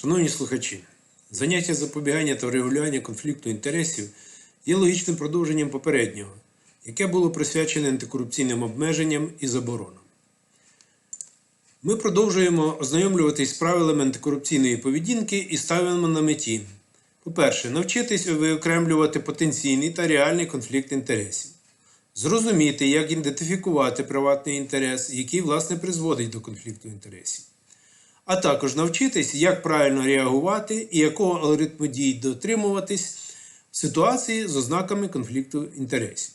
Шановні слухачі, заняття запобігання та врегулювання конфлікту інтересів є логічним продовженням попереднього, яке було присвячене антикорупційним обмеженням і заборонам. Ми продовжуємо ознайомлюватись з правилами антикорупційної поведінки і ставимо на меті. По-перше, навчитись виокремлювати потенційний та реальний конфлікт інтересів, зрозуміти, як ідентифікувати приватний інтерес, який, власне, призводить до конфлікту інтересів а також навчитись, як правильно реагувати і якого алгоритму дій дотримуватись в ситуації з ознаками конфлікту інтересів.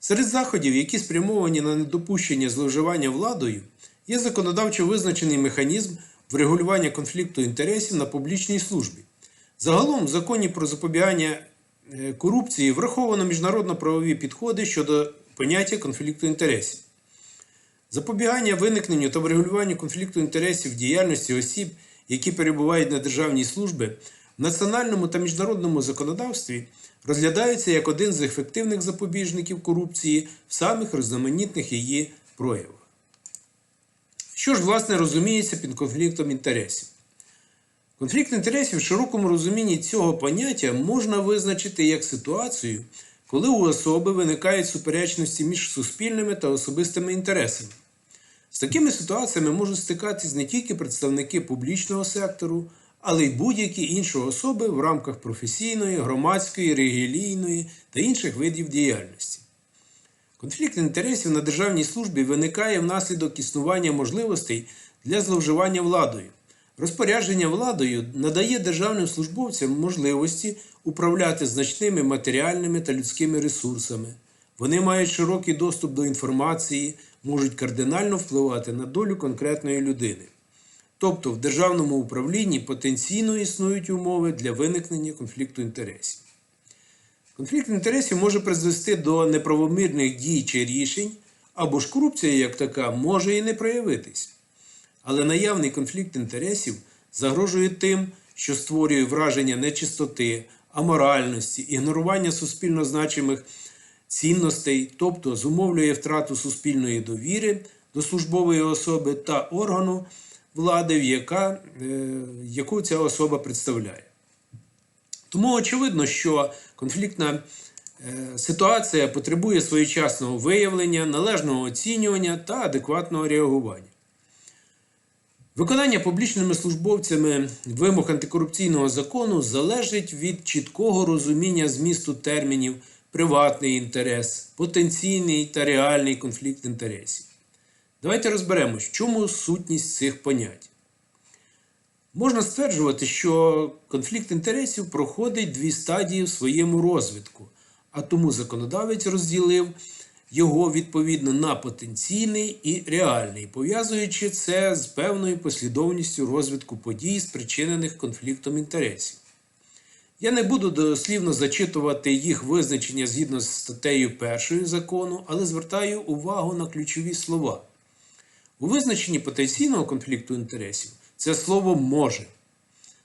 Серед заходів, які спрямовані на недопущення зловживання владою, є законодавчо визначений механізм врегулювання конфлікту інтересів на публічній службі. Загалом в законі про запобігання е, корупції враховано міжнародно-правові підходи щодо поняття конфлікту інтересів. Запобігання виникненню та врегулюванню конфлікту інтересів діяльності осіб, які перебувають на державній службі, в національному та міжнародному законодавстві розглядається як один з ефективних запобіжників корупції в самих різноманітних її проявах. Що ж, власне, розуміється під конфліктом інтересів? Конфлікт інтересів в широкому розумінні цього поняття можна визначити як ситуацію, коли у особи виникають суперечності між суспільними та особистими інтересами. З такими ситуаціями можуть стикатись не тільки представники публічного сектору, але й будь-які інші особи в рамках професійної, громадської, релігійної та інших видів діяльності. Конфлікт інтересів на державній службі виникає внаслідок існування можливостей для зловживання владою. Розпорядження владою надає державним службовцям можливості управляти значними матеріальними та людськими ресурсами. Вони мають широкий доступ до інформації, можуть кардинально впливати на долю конкретної людини. Тобто в державному управлінні потенційно існують умови для виникнення конфлікту інтересів. Конфлікт інтересів може призвести до неправомірних дій чи рішень, або ж корупція як така може і не проявитись. Але наявний конфлікт інтересів загрожує тим, що створює враження нечистоти, аморальності, ігнорування суспільно значимих цінностей, тобто зумовлює втрату суспільної довіри до службової особи та органу влади, в яка, е, яку ця особа представляє. Тому очевидно, що конфліктна е, ситуація потребує своєчасного виявлення, належного оцінювання та адекватного реагування. Виконання публічними службовцями вимог антикорупційного закону залежить від чіткого розуміння змісту термінів приватний інтерес, потенційний та реальний конфлікт інтересів. Давайте розберемось, в чому сутність цих понять. Можна стверджувати, що конфлікт інтересів проходить дві стадії в своєму розвитку, а тому законодавець розділив його відповідно на потенційний і реальний, пов'язуючи це з певною послідовністю розвитку подій, спричинених конфліктом інтересів. Я не буду дослівно зачитувати їх визначення згідно з статтею 1 закону, але звертаю увагу на ключові слова. У визначенні потенційного конфлікту інтересів це слово може.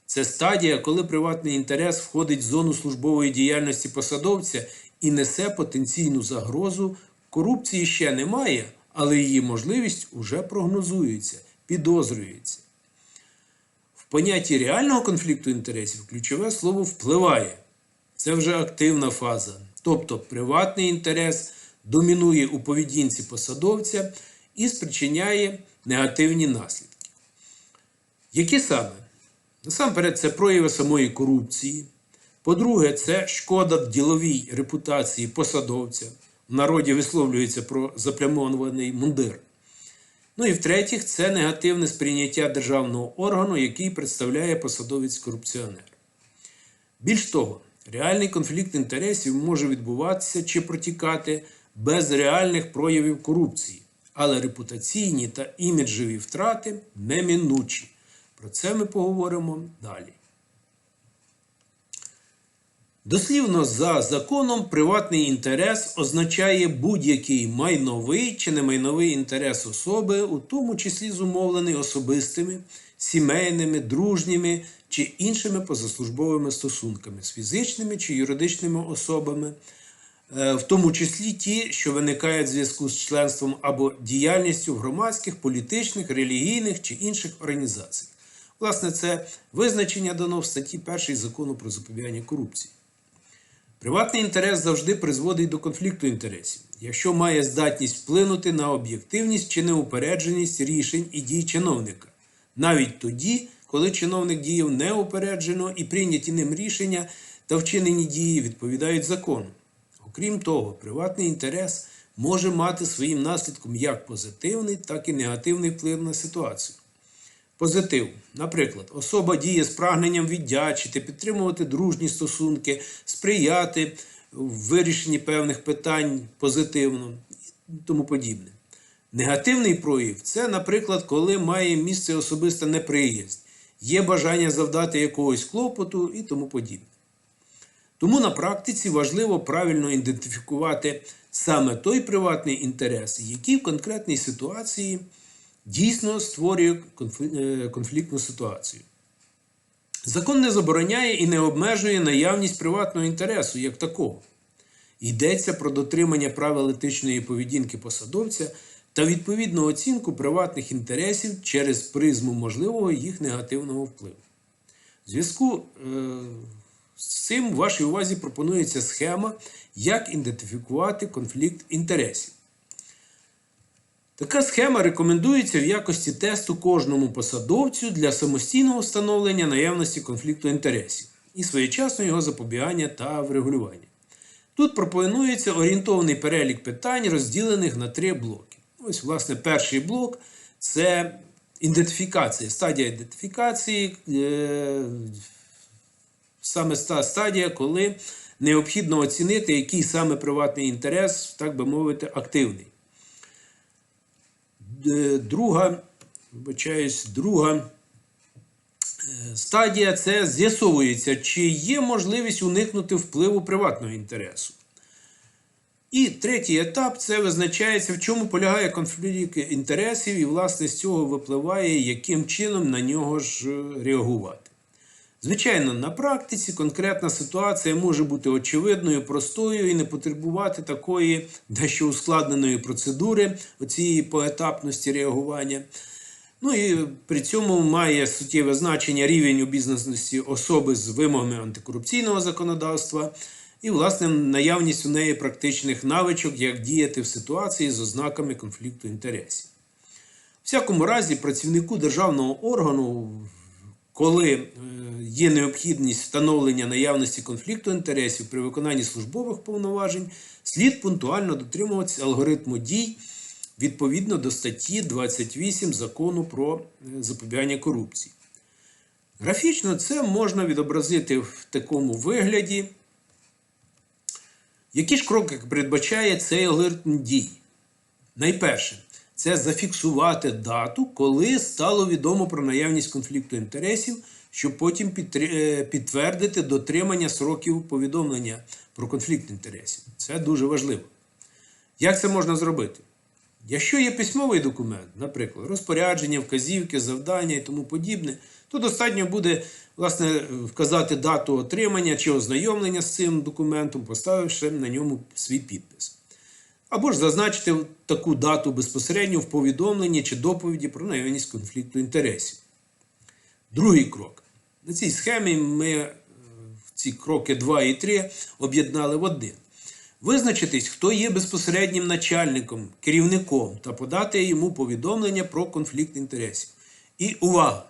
Це стадія, коли приватний інтерес входить в зону службової діяльності посадовця і несе потенційну загрозу. Корупції ще немає, але її можливість уже прогнозується, підозрюється. В понятті реального конфлікту інтересів ключове слово впливає. Це вже активна фаза. Тобто приватний інтерес домінує у поведінці посадовця і спричиняє негативні наслідки. Які саме? Насамперед, це прояви самої корупції. По-друге, це шкода діловій репутації посадовця. В народі висловлюється про заплямований мундир. Ну і в-третіх, це негативне сприйняття державного органу, який представляє посадовець-корупціонер. Більш того, реальний конфлікт інтересів може відбуватися чи протікати без реальних проявів корупції, але репутаційні та іміджеві втрати неминучі. Про це ми поговоримо далі. Дослівно за законом, приватний інтерес означає будь-який майновий чи немайновий інтерес особи, у тому числі зумовлений особистими, сімейними, дружніми чи іншими позаслужбовими стосунками з фізичними чи юридичними особами, е, в тому числі ті, що виникають в зв'язку з членством або діяльністю в громадських, політичних, релігійних чи інших організаціях. Власне, це визначення дано в статті 1 закону про запобігання корупції. Приватний інтерес завжди призводить до конфлікту інтересів, якщо має здатність вплинути на об'єктивність чи неупередженість рішень і дій чиновника, навіть тоді, коли чиновник діяв неупереджено і прийняті ним рішення та вчинені дії відповідають закону. Окрім того, приватний інтерес може мати своїм наслідком як позитивний, так і негативний вплив на ситуацію. Позитив. Наприклад, особа діє з прагненням віддячити, підтримувати дружні стосунки, сприяти в вирішенні певних питань позитивно і тому подібне. Негативний прояв це, наприклад, коли має місце особиста неприязнь, є бажання завдати якогось клопоту і тому подібне. Тому на практиці важливо правильно ідентифікувати саме той приватний інтерес, який в конкретній ситуації дійсно створює е, конфліктну ситуацію. Закон не забороняє і не обмежує наявність приватного інтересу як такого. Йдеться про дотримання правил етичної поведінки посадовця та відповідну оцінку приватних інтересів через призму можливого їх негативного впливу. В зв'язку е, з цим в вашій увазі пропонується схема, як ідентифікувати конфлікт інтересів. Така схема рекомендується в якості тесту кожному посадовцю для самостійного встановлення наявності конфлікту інтересів і своєчасного його запобігання та врегулювання. Тут пропонується орієнтовний перелік питань, розділених на три блоки. Ось, власне, перший блок це ідентифікація, стадія ідентифікації, е, саме та стадія, коли необхідно оцінити, який саме приватний інтерес, так би мовити, активний. Е, Друга, вибачаюсь, друга е, стадія це з'ясовується, чи є можливість уникнути впливу приватного інтересу. І третій етап це визначається, в чому полягає конфлікт інтересів, і, власне, з цього випливає, яким чином на нього ж е, реагувати. Звичайно, на практиці конкретна ситуація може бути очевидною, простою і не потребувати такої дещо ускладненої процедури оцієї поетапності реагування. Ну і при цьому має суттєве значення рівень обізнаності особи з вимогами антикорупційного законодавства і, власне, наявність у неї практичних навичок, як діяти в ситуації з ознаками конфлікту інтересів. Всякому разі, працівнику державного органу коли е, є необхідність встановлення наявності конфлікту інтересів при виконанні службових повноважень, слід пунктуально дотримуватися алгоритму дій відповідно до статті 28 закону про е, запобігання корупції. Графічно це можна відобразити в такому вигляді. Які ж кроки передбачає цей алгоритм дій? Найперше, це зафіксувати дату, коли стало відомо про наявність конфлікту інтересів, щоб потім е, підтвердити дотримання сроків повідомлення про конфлікт інтересів. Це дуже важливо. Як це можна зробити? Якщо є письмовий документ, наприклад, розпорядження, вказівки, завдання і тому подібне, то достатньо буде власне, вказати дату отримання чи ознайомлення з цим документом, поставивши на ньому свій підпис. Або ж зазначити таку дату безпосередньо в повідомленні чи доповіді про наявність конфлікту інтересів. Другий крок. На цій схемі ми е, ці кроки 2 і 3 об'єднали в один. Визначитись, хто є безпосереднім начальником, керівником та подати йому повідомлення про конфлікт інтересів. І увага!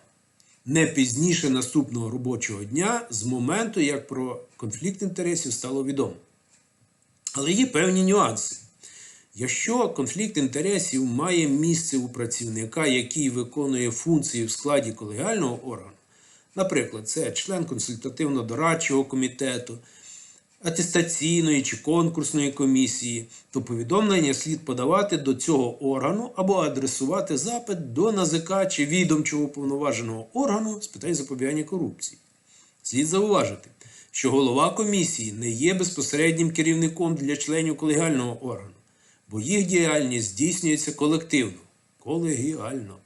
Не пізніше наступного робочого дня з моменту, як про конфлікт інтересів стало відомо. Але є певні нюанси. Якщо конфлікт інтересів має місце у працівника, який виконує функції в складі колегіального органу, наприклад, це член консультативно-дорадчого комітету, атестаційної чи конкурсної комісії, то повідомлення слід подавати до цього органу або адресувати запит до НАЗК чи відомчого уповноваженого органу з питань запобігання корупції. Слід зауважити, що голова комісії не є безпосереднім керівником для членів колегіального органу, бо їх діяльність здійснюється колективно, колегіально.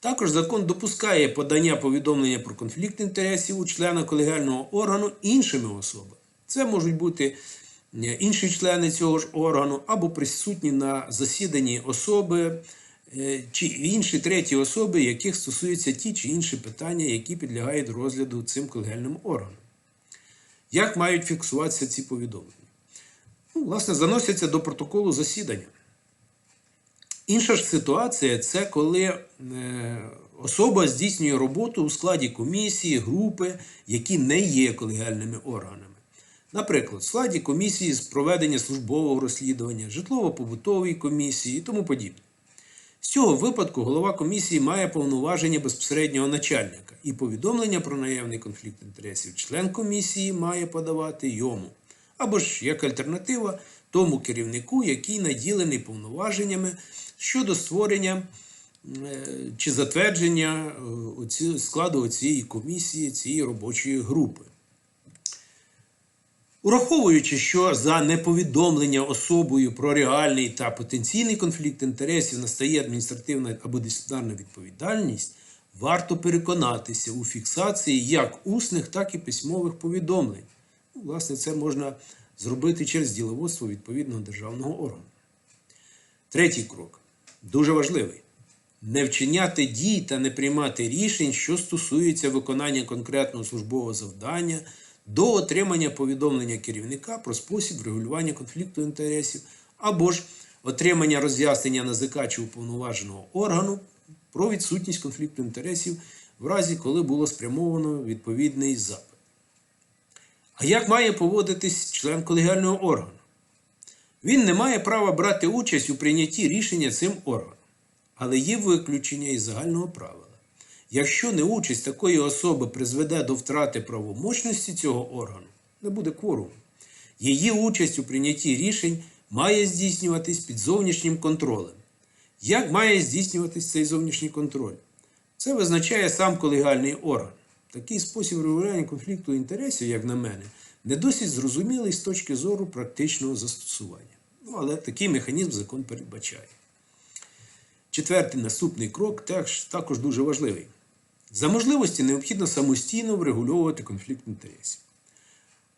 Також закон допускає подання повідомлення про конфлікт інтересів у члена колегіального органу іншими особами. Це можуть бути е, інші члени цього ж органу або присутні на засіданні особи, е, чи інші треті особи, яких стосуються ті чи інші питання, які підлягають розгляду цим колегіальним органам. Як мають фіксуватися ці повідомлення? Ну, власне, заносяться до протоколу засідання. Інша ж ситуація це коли е, особа здійснює роботу у складі комісії, групи, які не є колегіальними органами. Наприклад, в складі комісії з проведення службового розслідування, житлово-побутової комісії і тому подібне. З цього випадку голова комісії має повноваження безпосереднього начальника, і повідомлення про наявний конфлікт інтересів член комісії має подавати йому. Або ж як альтернатива тому керівнику, який наділений повноваженнями щодо створення е, чи затвердження е, складу цієї комісії, цієї робочої групи. Ураховуючи, що за неповідомлення особою про реальний та потенційний конфлікт інтересів настає адміністративна або дисциплінарна відповідальність, варто переконатися у фіксації як усних, так і письмових повідомлень. Власне, це можна зробити через діловодство відповідного державного органу. Третій крок дуже важливий. Не вчиняти дій та не приймати рішень, що стосуються виконання конкретного службового завдання до отримання повідомлення керівника про спосіб врегулювання конфлікту інтересів або ж отримання роз'яснення НАЗК чи уповноваженого органу про відсутність конфлікту інтересів в разі, коли було спрямовано відповідний запит. А як має поводитись член колегіального органу? Він не має права брати участь у прийнятті рішення цим органом. Але є виключення із загального правила. Якщо неучасть такої особи призведе до втрати правомочності цього органу, не буде кворуму. Її участь у прийнятті рішень має здійснюватись під зовнішнім контролем. Як має здійснюватись цей зовнішній контроль? Це визначає сам колегіальний орган. Такий спосіб регулювання конфлікту інтересів, як на мене, не досить зрозумілий з точки зору практичного застосування. Ну, але такий механізм закон передбачає. Четвертий наступний крок теж також дуже важливий. За можливості необхідно самостійно врегульовувати конфлікт інтересів.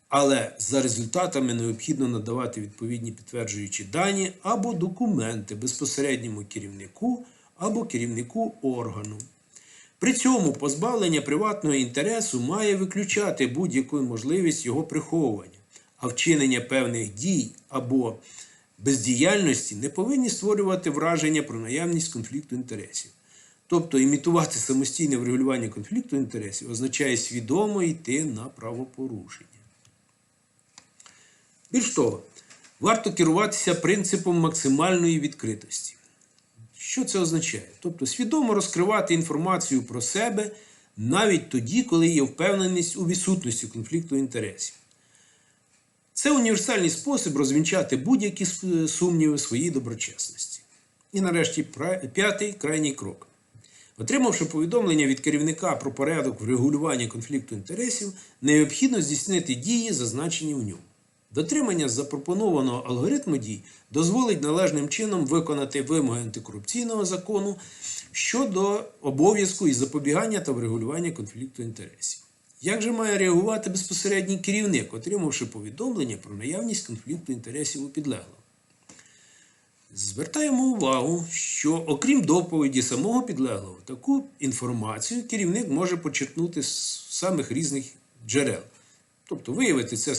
Але за результатами необхідно надавати відповідні підтверджуючі дані або документи безпосередньому керівнику або керівнику органу. При цьому позбавлення приватного інтересу має виключати будь-яку можливість його приховування, а вчинення певних дій або бездіяльності не повинні створювати враження про наявність конфлікту інтересів. Тобто імітувати самостійне врегулювання конфлікту інтересів означає свідомо йти на правопорушення. Більш того, варто керуватися принципом максимальної відкритості. Що це означає? Тобто свідомо розкривати інформацію про себе навіть тоді, коли є впевненість у відсутності конфлікту інтересів. Це універсальний спосіб розвінчати будь-які сумніви своїй доброчесності. І нарешті п'ятий крайній крок. Отримавши повідомлення від керівника про порядок врегулювання конфлікту інтересів, необхідно здійснити дії, зазначені в ньому. Дотримання запропонованого алгоритму дій дозволить належним чином виконати вимоги антикорупційного закону щодо обов'язку і запобігання та врегулювання конфлікту інтересів. Як же має реагувати безпосередній керівник, отримавши повідомлення про наявність конфлікту інтересів у підлеглого? Звертаємо увагу, що окрім доповіді самого підлеглого, таку інформацію керівник може почерпнути з самих різних джерел. Тобто виявити це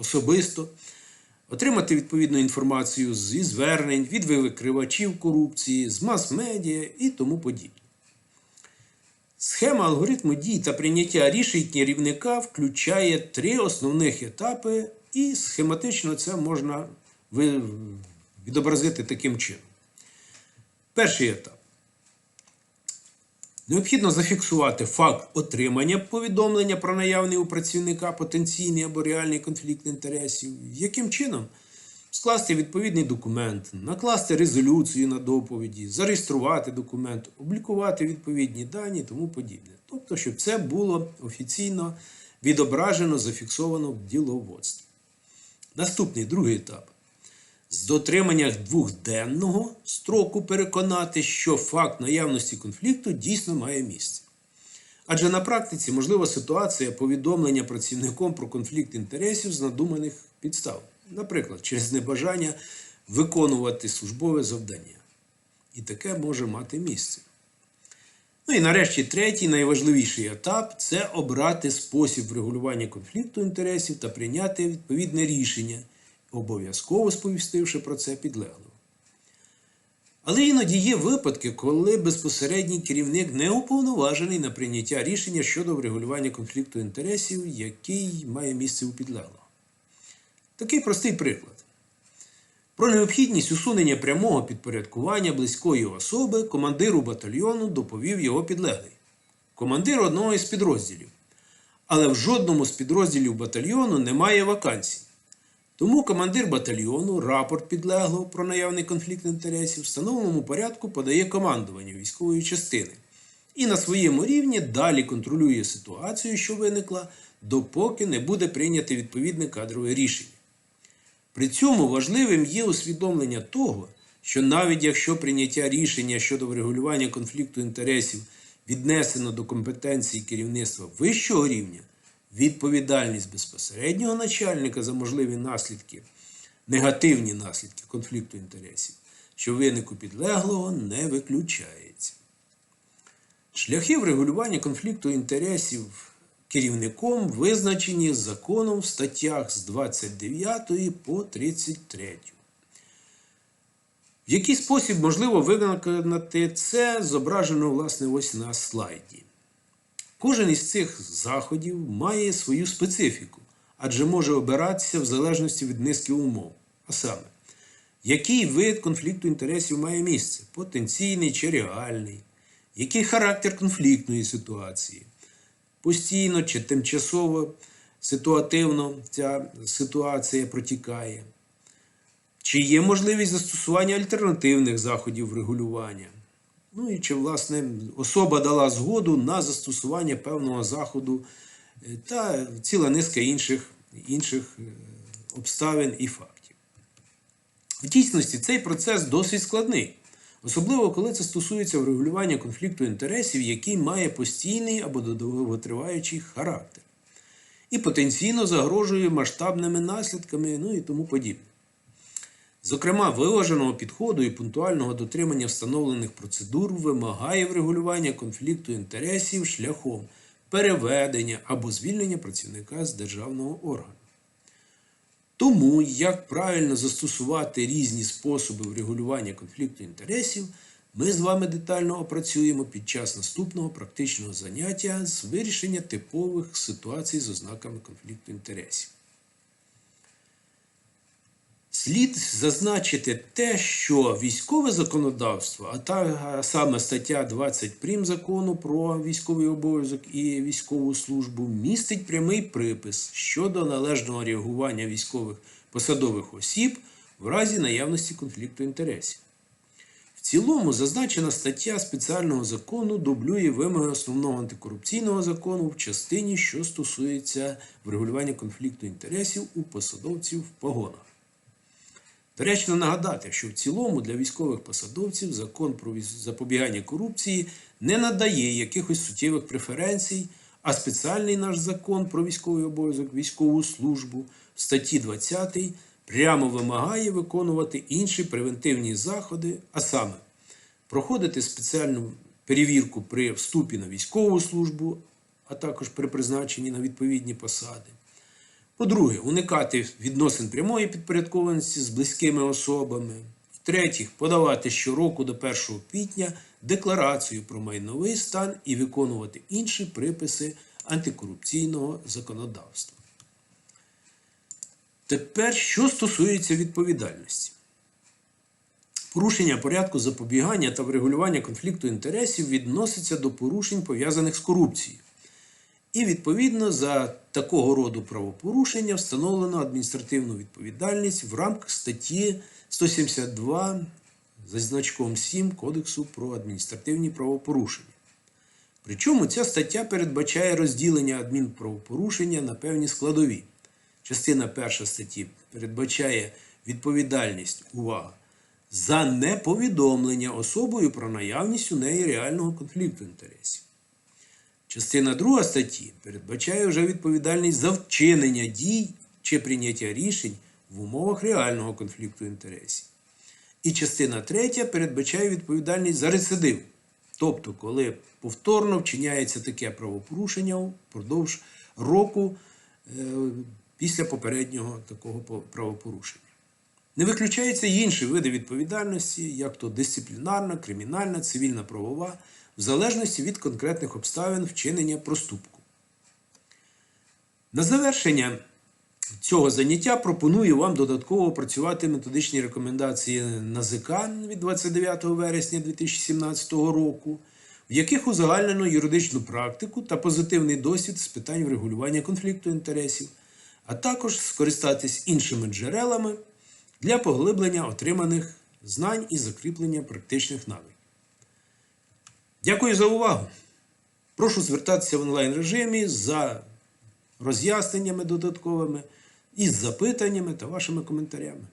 особисто, отримати відповідну інформацію зі звернень, від викривачів корупції, з мас-медіа і тому подібне. Схема алгоритму дій та прийняття рішень керівника включає три основних етапи, і схематично це можна відобразити таким чином. Перший етап. Необхідно зафіксувати факт отримання повідомлення про наявний у працівника потенційний або реальний конфлікт інтересів. Яким чином? Скласти відповідний документ, накласти резолюцію на доповіді, зареєструвати документ, облікувати відповідні дані і тому подібне. Тобто, щоб це було офіційно відображено, зафіксовано в діловодстві. Наступний другий етап з дотримання двохденного строку переконати, що факт наявності конфлікту дійсно має місце. Адже на практиці можлива ситуація повідомлення працівником про конфлікт інтересів з надуманих підстав, наприклад, через небажання виконувати службове завдання. І таке може мати місце. Ну і нарешті третій найважливіший етап це обрати спосіб врегулювання конфлікту інтересів та прийняти відповідне рішення, обов'язково сповістивши про це підлеглого. Але іноді є випадки, коли безпосередній керівник не уповноважений на прийняття рішення щодо врегулювання конфлікту інтересів, який має місце у підлеглого. Такий простий приклад. Про необхідність усунення прямого підпорядкування близької особи командиру батальйону доповів його підлеглий, командир одного із підрозділів. Але в жодному з підрозділів батальйону немає вакансій. Тому командир батальйону рапорт підлеглого про наявний конфлікт інтересів в встановленому порядку подає командуванню військової частини і на своєму рівні далі контролює ситуацію, що виникла, допоки не буде прийнято відповідне кадрове рішення. При цьому важливим є усвідомлення того, що навіть якщо прийняття рішення щодо врегулювання конфлікту інтересів віднесено до компетенції керівництва вищого рівня, відповідальність безпосереднього начальника за можливі наслідки, негативні наслідки конфлікту інтересів, що виник у підлеглого, не виключається. Шляхи врегулювання конфлікту інтересів керівником визначені законом в статтях з 29 по 33. В який спосіб можливо виконати це зображено власне ось на слайді. Кожен із цих заходів має свою специфіку, адже може обиратися в залежності від низки умов. А саме, який вид конфлікту інтересів має місце потенційний чи реальний, який характер конфліктної ситуації, постійно чи тимчасово ситуативно ця ситуація протікає, чи є можливість застосування альтернативних заходів врегулювання. Ну і чи, власне, особа дала згоду на застосування певного заходу е, та ціла низка інших, інших е, обставин і фактів. В дійсності цей процес досить складний, особливо коли це стосується врегулювання конфлікту інтересів, який має постійний або довготриваючий характер, і потенційно загрожує масштабними наслідками, ну і тому подібне. Зокрема, виваженого підходу і пунктуального дотримання встановлених процедур вимагає врегулювання конфлікту інтересів шляхом переведення або звільнення працівника з державного органу. Тому, як правильно застосувати різні способи врегулювання конфлікту інтересів, ми з вами детально опрацюємо під час наступного практичного заняття з вирішення типових ситуацій з ознаками конфлікту інтересів. Слід зазначити те, що військове законодавство, а та саме стаття 20 прим закону про військовий обов'язок і військову службу, містить прямий припис щодо належного реагування військових посадових осіб в разі наявності конфлікту інтересів. В цілому, зазначена стаття спеціального закону дублює вимоги основного антикорупційного закону в частині, що стосується врегулювання конфлікту інтересів у посадовців в погонах. Доречно нагадати, що в цілому для військових посадовців закон про запобігання корупції не надає якихось суттєвих преференцій, а спеціальний наш закон про військовий обов'язок, військову службу в статті 20 прямо вимагає виконувати інші превентивні заходи, а саме проходити спеціальну перевірку при вступі на військову службу, а також при призначенні на відповідні посади. По-друге, уникати відносин прямої підпорядкованості з близькими особами. В-третіх, подавати щороку до 1 квітня декларацію про майновий стан і виконувати інші приписи антикорупційного законодавства. Тепер, що стосується відповідальності. Порушення порядку запобігання та врегулювання конфлікту інтересів відноситься до порушень, пов'язаних з корупцією. І, відповідно, за такого роду правопорушення встановлено адміністративну відповідальність в рамках статті 172 за значком 7 Кодексу про адміністративні правопорушення. Причому ця стаття передбачає розділення адмінправопорушення на певні складові. Частина перша статті передбачає відповідальність увага, за неповідомлення особою про наявність у неї реального конфлікту інтересів. Частина 2 статті передбачає вже відповідальність за вчинення дій чи прийняття рішень в умовах реального конфлікту інтересів. І частина третя передбачає відповідальність за рецидив. Тобто, коли повторно вчиняється таке правопорушення впродовж року е, після попереднього такого правопорушення. Не виключаються інші види відповідальності, як то дисциплінарна, кримінальна, цивільна правова, в залежності від конкретних обставин вчинення проступку. На завершення цього заняття пропоную вам додатково опрацювати методичні рекомендації НАЗК від 29 вересня 2017 року, в яких узагальнено юридичну практику та позитивний досвід з питань врегулювання конфлікту інтересів, а також скористатись іншими джерелами для поглиблення отриманих знань і закріплення практичних навиків. Дякую за увагу! Прошу звертатися в онлайн режимі за роз'ясненнями додатковими із запитаннями та вашими коментарями.